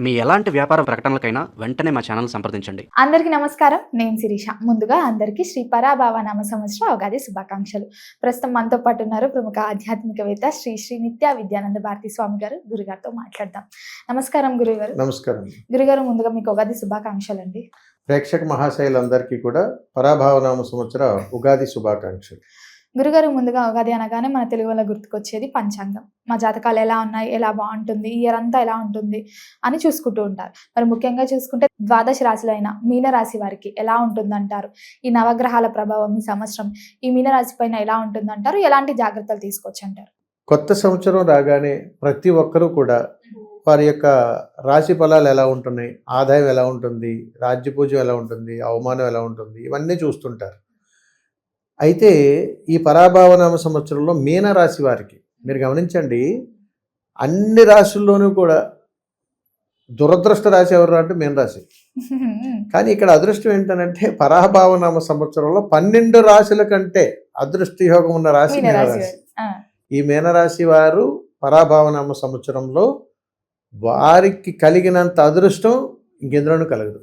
మీ ఎలాంటి వ్యాపార ప్రకటనలకైనా వెంటనే మా ఛానల్ సంప్రదించండి. అందరికీ నమస్కారం. నేను శిరీష. ముందుగా అందరికీ శ్రీ పరాభావ నామ సంవత్సరం ఉగాది శుభాకాంక్షలు. ప్రస్తుతం మనతో పాటు ఉన్నారు ప్రముఖ ఆధ్యాత్మికవేత్త శ్రీ శ్రీ నిత్య విద్యానంద భారతి స్వామి గారు. గురుగారితో మాట్లాడదాం. నమస్కారం గురుగారు. నమస్కారం. గురుగారు ముందుగా మీకు ఉగాది శుభాకాంక్షలు అండి ప్రేక్షక మహాశైలందరికీ కూడా పరాభావనామ సంవత్సర ఉగాది శుభాకాంక్షలు. గురుగారు ముందుగా ఉగాది అనగానే మన తెలుగు వల్ల గుర్తుకొచ్చేది పంచాంగం. మా జాతకాలు ఎలా ఉన్నాయి? ఎలా బాగుంటుంది? ఇయర్ అంతా ఎలా ఉంటుంది? అని చూసుకుంటూ ఉంటారు. మరి ముఖ్యంగా చూసుకుంటే ద్వాదశ రాశులైన మీనరాశి వారికి ఎలా ఉంటుందంటారు? ఈ నవగ్రహాల ప్రభావం ఈ సంవత్సరం ఈ మీనరాశి పైన ఎలా ఉంటుందంటారు? ఎలాంటి జాగ్రత్తలు తీసుకోవచ్చు అంటారు కొత్త సంవత్సరం రాగానే ప్రతి ఒక్కరూ కూడా వారి యొక్క రాశి ఫలాలు ఎలా ఉంటున్నాయి? ఆదాయం ఎలా ఉంటుంది? రాజ్యపూజ్యం ఎలా ఉంటుంది? అవమానం ఎలా ఉంటుంది? ఇవన్నీ చూస్తుంటారు. అయితే ఈ పరాభావనామ సంవత్సరంలో మీన రాశి వారికి మీరు గమనించండి అన్ని రాశుల్లోనూ కూడా దురదృష్ట రాశి ఎవరు అంటే మీన రాశి కానీ ఇక్కడ అదృష్టం ఏంటంటే పరాభావనామ సంవత్సరంలో పన్నెండు రాశుల కంటే అదృష్ట యోగం ఉన్న రాశి మీన రాశి మీనరాశి ఈ మీనరాశి వారు పరాభావనామ సంవత్సరంలో వారికి కలిగినంత అదృష్టం ఇంకెందులోనూ కలగదు.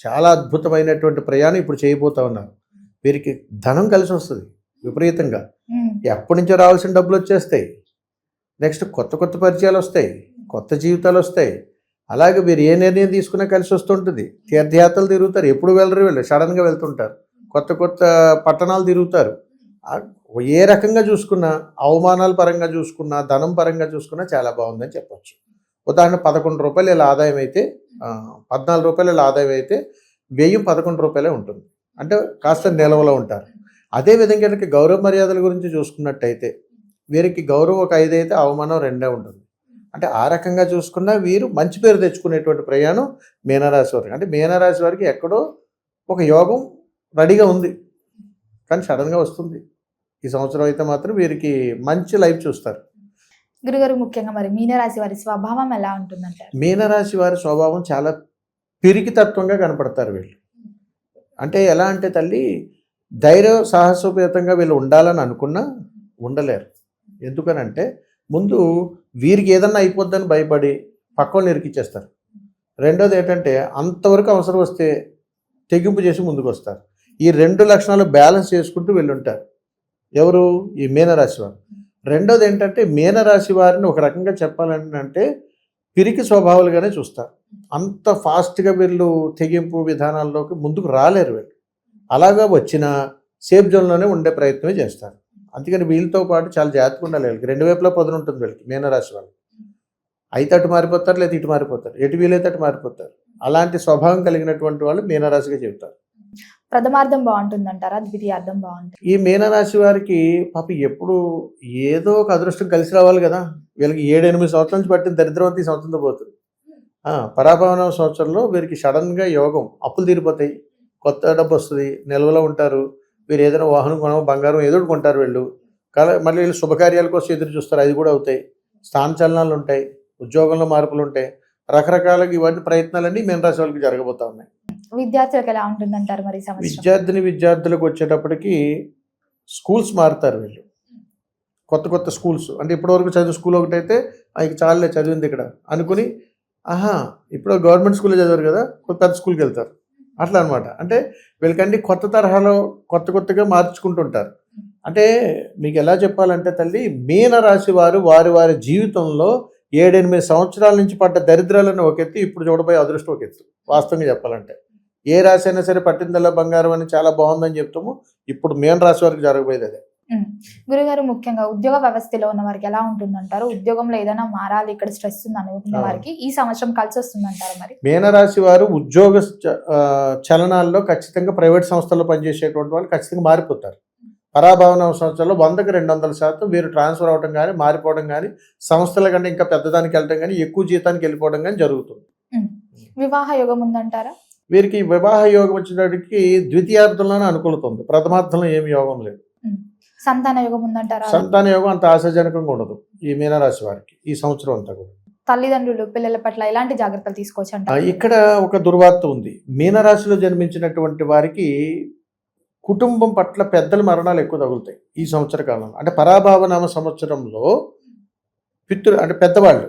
చాలా అద్భుతమైనటువంటి ప్రయాణం ఇప్పుడు చేయబోతా ఉన్నారు. వీరికి ధనం కలిసి వస్తుంది విపరీతంగా. ఎప్పటి నుంచో రావాల్సిన డబ్బులు వచ్చేస్తాయి. నెక్స్ట్ కొత్త కొత్త పరిచయాలు వస్తాయి కొత్త జీవితాలు వస్తాయి. అలాగే మీరు ఏ నిర్ణయం తీసుకున్నా కలిసి వస్తుంటుంది తీర్థయాత్రలు తిరుగుతారు ఎప్పుడు వెళ్ళరు వీళ్ళు సడన్గా వెళ్తుంటారు. కొత్త కొత్త పట్టణాలు తిరుగుతారు. ఏ రకంగా చూసుకున్నా అవమానాల పరంగా చూసుకున్నా ధనం పరంగా చూసుకున్నా చాలా బాగుందని చెప్పొచ్చు. ఉదాహరణ పదకొండు రూపాయలు ఇలా ఆదాయం అయితే పద్నాలుగు రూపాయలు ఇలా ఆదాయం అయితే వ్యయం పదకొండు రూపాయలే ఉంటుంది. అంటే కాస్త నిలవలో ఉంటారు. అదేవిధంగా కనుక గౌరవ మర్యాదల గురించి చూసుకున్నట్టయితే వీరికి గౌరవం ఒక ఐదు అయితే అవమానం రెండే ఉంటుంది. అంటే ఆ రకంగా చూసుకున్నా వీరు మంచి పేరు తెచ్చుకునేటువంటి ప్రయాణం మీనరాశి వారికి. అంటే మీనరాశి వారికి ఎక్కడో ఒక యోగం రెడీగా ఉంది. కానీ సడన్గా వస్తుంది. ఈ సంవత్సరం అయితే మాత్రం వీరికి మంచి లైఫ్ చూస్తారు. గురుగారు ముఖ్యంగా మరి మీన రాశి వారి స్వభావం ఎలా ఉంటుందంటారు? మీనరాశి వారి స్వభావం చాలా పిరికితత్వంగా కనపడతారు వీళ్ళు. అంటే ఎలా అంటే తల్లి ధైర్య సాహసోపేతంగా వీళ్ళు ఉండాలని అనుకున్నా ఉండలేరు. ఎందుకనంటే ముందు వీరికి ఏదన్నా అయిపోద్దని భయపడి పక్కన ఇరికిచ్చేస్తారు. రెండోది ఏంటంటే అంతవరకు అవసరం వస్తే తెగింపు చేసి ముందుకు వస్తారు ఈ రెండు లక్షణాలు బ్యాలెన్స్ చేసుకుంటూ వెళ్ళుంటారు. ఎవరు? ఈ మీనరాశి వారు. రెండోది ఏంటంటే మీనరాశి వారిని ఒక రకంగా చెప్పాలంటే పిరికి స్వభావాలుగానే చూస్తారు. అంత ఫాస్ట్గా వీళ్ళు తెగింపు విధానాల్లోకి ముందుకు రాలేరు వీళ్ళు. అలాగా వచ్చిన సేఫ్ జోన్లోనే ఉండే ప్రయత్నమే చేస్తారు. అందుకని వీళ్ళతో పాటు చాలా జాగ్రత్తగా ఉండాలి వీళ్ళకి. రెండు వైపులా పొదన ఉంటుంది వీళ్ళకి మీనరాశి వాళ్ళు అయితే అటు మారిపోతారు లేదా ఇటు మారిపోతారు. ఎటు వీలైతే అటు మారిపోతారు. అలాంటి స్వభావం కలిగినటువంటి వాళ్ళు మీనరాశిగా చెబుతారు. ప్రథమార్థం బాగుంటుందంటారా? ద్వితీయార్థం బాగుంటుంది? ఈ మీనరాశి వారికి పాప ఎప్పుడు ఏదో ఒక అదృష్టం కలిసి రావాలి కదా. వీళ్ళకి ఏడు ఎనిమిది సంవత్సరాల నుంచి పట్టిన దరిద్రవంతి ఈ సంవత్సరంతో పోతుంది. పరాభవన సంవత్సరంలో వీరికి సడన్గా యోగం అప్పులు తీరిపోతాయి. కొత్త డబ్బు వస్తుంది నిల్వలో ఉంటారు. వీరు ఏదైనా వాహనం కొనో బంగారం ఏదో ఒకటి కొంటారు వీళ్ళు. కల మళ్ళీ వీళ్ళు శుభకార్యాల కోసం ఎదురు చూస్తారు అది కూడా అవుతాయి. స్థానచలనాలు ఉంటాయి ఉద్యోగంలో మార్పులు ఉంటాయి. రకరకాలుగా ఇవన్నీ ప్రయత్నాలన్నీ మీనరాశి వాళ్ళకి జరగబోతా ఉన్నాయి. విద్యార్థులకు ఎలా ఉంటుందంటారు మరి విద్యార్థిని విద్యార్థులకు వచ్చేటప్పటికి స్కూల్స్ మారుతారు వీళ్ళు. కొత్త కొత్త స్కూల్స్ అంటే ఇప్పటివరకు చదివిన స్కూల్ ఒకటైతే ఇక చాలే చదివింది ఇక్కడ అనుకుని ఆహా ఇప్పుడు గవర్నమెంట్ స్కూల్లో చదివారు కదా కొత్త పెద్ద స్కూల్కి వెళ్తారు. అట్లా అనమాట అంటే వీళ్ళకండి కొత్త తరహాలో కొత్త కొత్తగా మార్చుకుంటుంటారు. అంటే మీకు ఎలా చెప్పాలంటే తల్లి మీన రాశి వారు వారి వారి జీవితంలో ఏడెనిమిది సంవత్సరాల నుంచి పడ్డ దరిద్రాలను ఒక ఎత్తు ఇప్పుడు చూడబోయే అదృష్టం ఒక ఎత్తు. వాస్తవంగా చెప్పాలంటే. ఏ రాశి అయినా సరే పట్టిందల్లా బంగారం అని చాలా బాగుందని చెప్తాము. ఇప్పుడు మేన రాశి వారికి జరగబోయేది అదే. గురుగారు ముఖ్యంగా ఉద్యోగ వ్యవస్థలో ఉన్న వారికి ఎలా ఉంటుందంటారు? ఉద్యోగంలో ఏదైనా మారాలి ఇక్కడ స్ట్రెస్ ఉంది అనుకున్న. వారికి ఈ సంవత్సరం కలిసి వస్తుందంటారు మరి? మీనరాశి వారు ఉద్యోగ చలనాల్లో ఖచ్చితంగా ప్రైవేట్ సంస్థల్లో పనిచేసేటువంటి వాళ్ళు ఖచ్చితంగా మారిపోతారు. పరాభవన సంవత్సరంలో వందకి రెండు వందల శాతం వీరు ట్రాన్స్ఫర్ అవడం కానీ మారిపోవడం కానీ సంస్థల కంటే ఇంకా పెద్దదానికి వెళ్ళడం కానీ ఎక్కువ జీతానికి వెళ్ళిపోవడం కానీ జరుగుతుంది. వివాహ యోగం ఉందంటారా? వీరికి వివాహ యోగం వచ్చేటప్పటికి ద్వితీయార్థంలోనే అనుకూలత ఉంది. ప్రథమార్థంలో ఏమి యోగం లేదు. సంతాన యోగం ఉందంటారా? సంతాన యోగం అంత ఆశాజనకంగా ఉండదు. ఈ మీనరాశి వారికి ఈ సంవత్సరం అంతా కూడా. తల్లిదండ్రులు పిల్లల పట్ల ఎలాంటి జాగ్రత్తలు తీసుకోవచ్చు ఇక్కడ ఒక దుర్వార్త ఉంది. మీనరాశిలో జన్మించినటువంటి వారికి కుటుంబం పట్ల పెద్దల మరణాలు ఎక్కువ తగులుతాయి ఈ సంవత్సర కాలంలో. అంటే పరాభావనామ సంవత్సరంలో పితృ అంటే పెద్దవాళ్ళు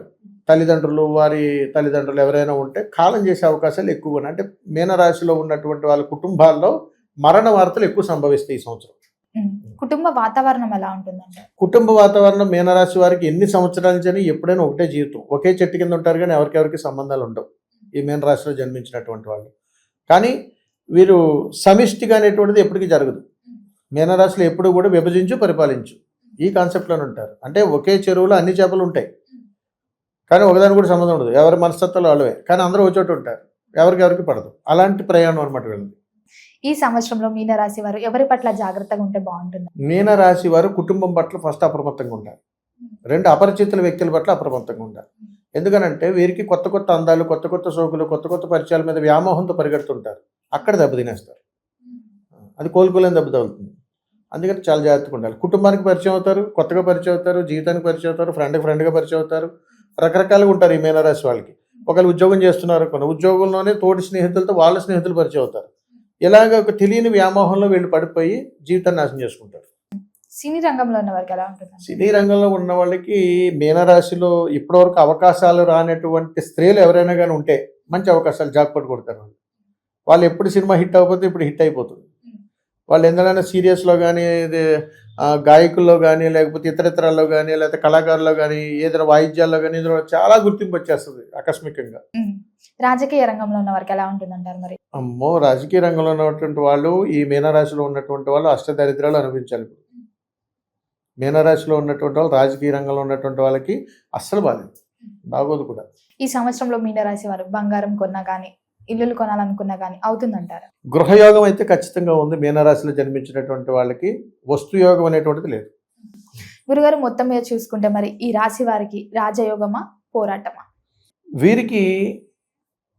తల్లిదండ్రులు వారి తల్లిదండ్రులు ఎవరైనా ఉంటే కాలం చేసే అవకాశాలు ఎక్కువ అంటే మీనరాశిలో ఉన్నటువంటి వాళ్ళ కుటుంబాల్లో మరణ వార్తలు ఎక్కువ సంభవిస్తాయి ఈ సంవత్సరం. కుటుంబ వాతావరణం ఎలా ఉంటుందండి? కుటుంబ వాతావరణం మీనరాశి వారికి ఎన్ని సంవత్సరాల నుంచి ఎప్పుడైనా ఒకటే జీవితం. ఒకే చెట్టు కింద ఉంటారు కానీ ఎవరికెవరికి సంబంధాలు ఉండవు. ఈ మీనరాశిలో జన్మించినటువంటి వాళ్ళు. కానీ వీరు సమిష్టిగా అనేటువంటిది ఎప్పటికీ జరగదు. మీనరాశిలో ఎప్పుడు కూడా విభజించు పరిపాలించు. ఈ కాన్సెప్ట్లోనే ఉంటారు. అంటే ఒకే చెరువులో అన్ని చేపలు ఉంటాయి. కానీ ఒకదానికి కూడా సంబంధం ఉండదు. ఎవరి మనస్తత్వాలు వాళ్ళవే. కానీ అందరూ ఒక చోట ఉంటారు. ఎవరికెవరికి పడదు. అలాంటి ప్రయాణం అనమాట వెళ్ళింది. ఈ సంవత్సరంలో మీనరాశి వారు ఎవరి పట్ల జాగ్రత్తగా ఉంటే బాగుంటుంది? మీనరాశి వారు కుటుంబం పట్ల ఫస్ట్ అప్రమత్తంగా ఉండాలి. రెండు అపరిచితుల వ్యక్తుల పట్ల అప్రమత్తంగా ఉండాలి. ఎందుకనంటే వీరికి కొత్త కొత్త అందాలు కొత్త కొత్త సోకులు కొత్త కొత్త పరిచయాల మీద వ్యామోహంతో పరిగెడుతుంటారు. అక్కడ దెబ్బతినేస్తారు అది కోలుకోలేని దెబ్బ తగులుతుంది. అందుకని చాలా జాగ్రత్తగా ఉండాలి. కుటుంబానికి పరిచయం అవుతారు కొత్తగా పరిచయం అవుతారు జీవితానికి పరిచయం అవుతారు ఫ్రెండ్కి ఫ్రెండ్గా పరిచయం అవుతారు. రకరకాలుగా ఉంటారు ఈ మీనరాశి వాళ్ళకి. ఒకళ్ళు ఉద్యోగం చేస్తున్నారు కొన్ని ఉద్యోగంలోనే తోటి స్నేహితులతో వాళ్ళ స్నేహితులు పరిచయం అవుతారు. ఇలాగ ఒక తెలియని వ్యామోహంలో వీళ్ళు పడిపోయి జీవితాన్ని నాశనం చేసుకుంటారు. సినీ రంగంలో ఉన్న వారికి ఎలా ఉంటుంది? సినీ రంగంలో ఉన్న వాళ్ళకి మీనరాశిలో ఇప్పటివరకు అవకాశాలు రానటువంటి స్త్రీలు ఎవరైనా కానీ ఉంటే మంచి అవకాశాలు జాక్పట్ కొడతారు వాళ్ళు. వాళ్ళు ఎప్పుడు సినిమా హిట్ అయిపోతే ఇప్పుడు హిట్ అయిపోతుంది. వాళ్ళు ఎందుకైనా సీరియస్లో కానీ గాయకుల్లో కానీ లేకపోతే ఇతరితరాల్లో కానీ లేకపోతే కళాకారుల్లో కానీ ఏదైనా వాయిద్యాల్లో కానీ ఇందులో చాలా గుర్తింపు వచ్చేస్తుంది ఆకస్మికంగా. రాజకీయ రంగంలో ఉన్న వారికి ఎలా ఉంటుందంటారు మరి? అమ్మో రాజకీయ రంగంలో ఉన్నటువంటి వాళ్ళు ఈ మీనరాశిలో ఉన్నటువంటి వాళ్ళు అష్టదరిద్రాలు అనుభవించాలి ఇప్పుడు. మీనరాశిలో ఉన్నటువంటి వాళ్ళు రాజకీయ రంగంలో ఉన్నటువంటి వాళ్ళకి అస్సలు బాగాలేదు బాగోదు కూడా. ఈ సంవత్సరంలో మీనరాశి వారు బంగారం కొన్నా కానీ ఇల్లులు కొనాలనుకున్నా కానీ అవుతుందంటారు? గృహయోగం అయితే ఖచ్చితంగా ఉంది. మీనరాశిలో జన్మించినటువంటి వాళ్ళకి వస్తు యోగం అనేటువంటిది లేదు. గురుగారు మొత్తం మీద చూసుకుంటే మరి ఈ రాశి వారికి రాజయోగమా పోరాటమా? వీరికి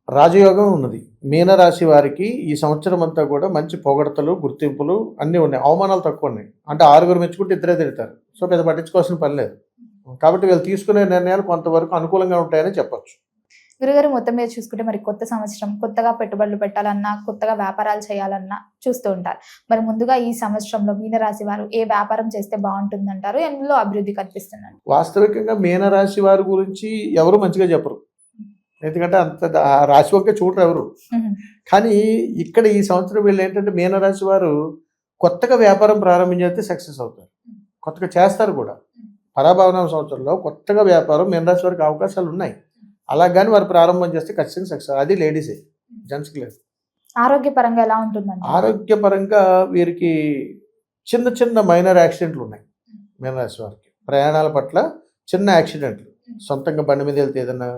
రాజయోగం ఉన్నది. మీనరాశి వారికి ఈ సంవత్సరం అంతా కూడా మంచి పొగడతలు గుర్తింపులు అన్నీ ఉన్నాయి. అవమానాలు తక్కువ ఉన్నాయి. అంటే ఆరుగురు మెచ్చుకుంటే ఇద్దరే తిడతారు. సో పెద్ద పట్టించుకోవాల్సిన పని లేదు. కాబట్టి వీళ్ళు తీసుకునే నిర్ణయాలు కొంతవరకు అనుకూలంగా ఉంటాయని చెప్పొచ్చు. గురుగారు మొత్తం మీద చూసుకుంటే మరి కొత్త సంవత్సరం కొత్తగా పెట్టుబడులు పెట్టాలన్నా కొత్తగా వ్యాపారాలు చేయాలన్నా చూస్తూ ఉంటారు. మరి ముందుగా ఈ సంవత్సరంలో మీనరాశి వారు ఏ వ్యాపారం చేస్తే బాగుంటుందంటారు? ఎందులో అభివృద్ధి కనిపిస్తుందండి వాస్తవికంగా మీనరాశి వారి గురించి ఎవరు మంచిగా చెప్పరు. ఎందుకంటే అంత రాశి ఒకే చూడరు ఎవరు. కానీ ఇక్కడ ఈ సంవత్సరం వీళ్ళు ఏంటంటే మీనరాశి వారు కొత్తగా వ్యాపారం ప్రారంభించేస్తే సక్సెస్ అవుతారు. కొత్తగా చేస్తారు కూడా. పరాభవన సంవత్సరంలో కొత్తగా వ్యాపారం మీనరాశి వారికి అవకాశాలు ఉన్నాయి. అలా కానీ వారు ప్రారంభం చేస్తే ఖచ్చితంగా సక్సెస్ అది లేడీసే. జెంట్స్కి లేదు. ఆరోగ్యపరంగా ఎలా ఉంటుందండి? ఆరోగ్యపరంగా వీరికి చిన్న చిన్న మైనర్ యాక్సిడెంట్లు ఉన్నాయి. మీనరాశి వారికి. ప్రయాణాల పట్ల చిన్న యాక్సిడెంట్లు. సొంతంగా బండి మీద వెళ్తే ఏదైనా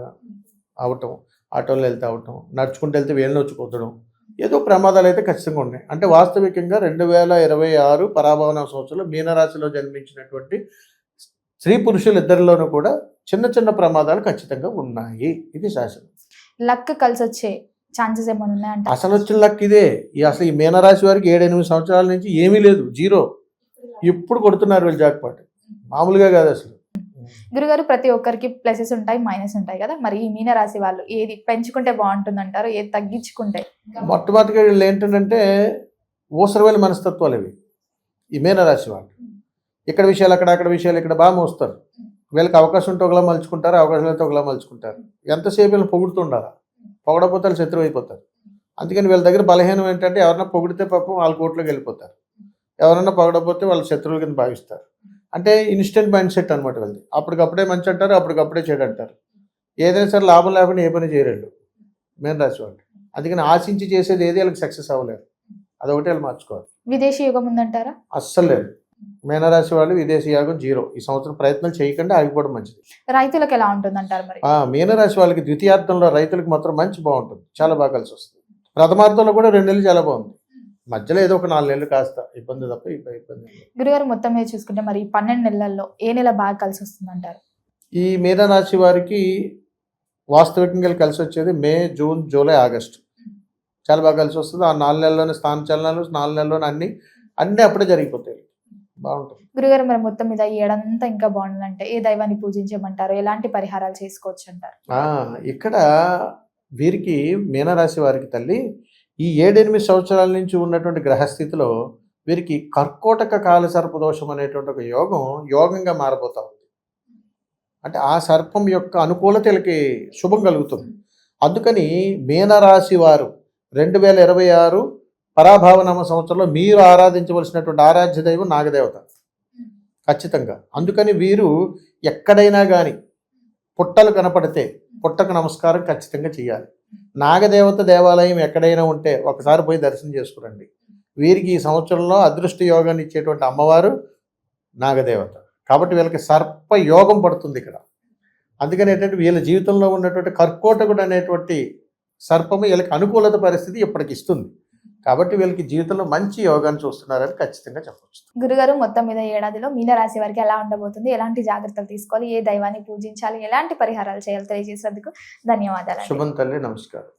అవటం ఆటోలో వెళ్తే అవటం నడుచుకుంటూ వెళ్తే వేళ్ళు వచ్చి కొట్టడం ఏదో ప్రమాదాలు అయితే ఖచ్చితంగా ఉన్నాయి. అంటే వాస్తవికంగా రెండు వేల ఇరవై ఆరు పరాభవన సంవత్సరంలో మీనరాశిలో జన్మించినటువంటి స్త్రీ పురుషులు ఇద్దరిలోనూ కూడా చిన్న చిన్న ప్రమాదాలు ఖచ్చితంగా ఉన్నాయి. ఇది శాసనం లక్ కలిసి వచ్చే ఛాన్సెస్ ఏమైనా ఉన్నాయంట అసలు వచ్చిన లక్ ఇదే. ఈ అసలు ఈ మీనరాశి వారికి ఏడెనిమిది సంవత్సరాల నుంచి ఏమీ లేదు. జీరో. ఇప్పుడు కొడుతున్నారు వీళ్ళు జాక్పాట్. మామూలుగా కాదు అసలు. గురుగారు ప్రతి ఒక్కరికి ప్లసెస్ ఉంటాయి మైనస్ ఉంటాయి కదా? మరి ఈ మీనరాశి వాళ్ళు ఏది పెంచుకుంటే బాగుంటుంది అంటారు ఏది తగ్గించుకుంటే? మొట్టమొదటిగా వీళ్ళు ఏంటంటే ఊసరవేలి మనస్తత్వాలు ఇవి. ఈ మీనరాశి వాళ్ళు. ఇక్కడ విషయాలు అక్కడ అక్కడ విషయాలు ఇక్కడ బాగా మోస్తారు. వీళ్ళకి అవకాశం ఉంటే ఒకలా మలుచుకుంటారు అవకాశం అయితే ఒకలా మలుచుకుంటారు. ఎంతసేపు వీళ్ళు పొగుడుతుండాలా పొగడపోతే వాళ్ళు శత్రువు అయిపోతారు. అందుకని వీళ్ళ దగ్గర బలహీనం ఏంటంటే ఎవరన్నా పొగిడితే పాపం వాళ్ళ కోట్లోకి వెళ్ళిపోతారు. ఎవరన్నా పొగడపోతే వాళ్ళు శత్రువుల కింద భావిస్తారు. అంటే ఇన్స్టెంట్ మైండ్ సెట్ అనమాట వీళ్ళది. అప్పటికప్పుడే మంచి అంటారు అప్పటికప్పుడే చెడు అంటారు. ఏదైనా సరే లాభం లేకుండా ఏ పని చేయలేడు మెయిన్ రాశి వాళ్ళు. అందుకని ఆశించి చేసేది ఏది వాళ్ళకి సక్సెస్ అవ్వలేదు. అదొకటి వాళ్ళు మార్చుకోవాలి. విదేశీ యుగం ఉందంటారా? అస్సలు లేదు. మీనరాశి వాళ్ళు విదేశీ యాగం జీరో. ఈ సంవత్సరం ప్రయత్నాలు చేయకుండా ఆగిపోవడం మంచిది. రైతులకు ఎలా ఉంటుంది అంటారు మరి మీనరాశి వాళ్ళకి ద్వితీయార్థంలో రైతులకు మాత్రం మంచి బాగుంటుంది. చాలా బాగా కలిసి వస్తుంది. ప్రథమార్థంలో కూడా రెండు నెలలు చాలా బాగుంది. మధ్యలో ఏదో ఒక నాలుగు నెలలు కాస్త ఇబ్బంది తప్ప ఇబ్బ- ఇబ్బంది. గురుగారు మొత్తం మీద చూసుకుంటే మరి ఈ పన్నెండు నెలల్లో ఏ నెల బాగా కలిసి వస్తుంది అంటారు ఈ మీనరాశి వారికి వాస్తవికంగా కలిసి వచ్చేది మే జూన్ జూలై ఆగస్టు. చాలా బాగా కలిసి వస్తుంది. ఆ నాలుగు నెలల్లోనే స్థాన చలనాలు నాలుగు నెలల్లోనే అన్ని అన్నీ అప్పుడే జరిగిపోతాయి. గురుగారు మరి మొత్తం మీద ఈ ఏడంతా ఇంకా బాగుండాలంటే ఏ దైవాన్ని పూజించమంటారు? ఎలాంటి పరిహారాలు చేసుకోవచ్చు అంటారు ఇక్కడ వీరికి మీనరాశి వారికి తల్లి ఈ ఏడెనిమిది సంవత్సరాల నుంచి ఉన్నటువంటి గ్రహస్థితిలో వీరికి కర్కోటక కాల సర్పదోషం అనేటువంటి ఒక యోగం యోగంగా మారబోతా ఉంది. అంటే ఆ సర్పం యొక్క అనుకూలత వీళ్ళకి శుభం కలుగుతుంది. అందుకని మీనరాశి వారు రెండు వేల ఇరవై ఆరు పరాభావనామ సంవత్సరంలో మీరు ఆరాధించవలసినటువంటి ఆరాధ్య దైవం నాగదేవత. ఖచ్చితంగా. అందుకని వీరు ఎక్కడైనా కానీ పుట్టలు కనపడితే పుట్టకు నమస్కారం ఖచ్చితంగా చేయాలి నాగదేవత దేవాలయం ఎక్కడైనా ఉంటే ఒకసారి పోయి దర్శనం చేసుకురండి. వీరికి ఈ సంవత్సరంలో అదృష్ట యోగాన్ని ఇచ్చేటువంటి అమ్మవారు నాగదేవత. కాబట్టి వీళ్ళకి సర్ప యోగం పడుతుంది ఇక్కడ. అందుకని ఏంటంటే వీళ్ళ జీవితంలో ఉన్నటువంటి కర్కోటకుడు అనేటువంటి సర్పము వీళ్ళకి అనుకూలత పరిస్థితి ఇప్పటికి ఇస్తుంది. కాబట్టి వీళ్ళకి జీవితంలో మంచి యోగాన్ని చూస్తున్నారని ఖచ్చితంగా చెప్పవచ్చు గురుగారు మొత్తం మీద ఏడాదిలో మీన రాశి వారికి ఎలా ఉండబోతుంది? ఎలాంటి జాగ్రత్తలు తీసుకోవాలి? ఏ దైవాన్ని పూజించాలి? ఎలాంటి పరిహారాలు చేయాలి? తెలియజేసినందుకు ధన్యవాదాలు శుభం తల్లి నమస్కారం.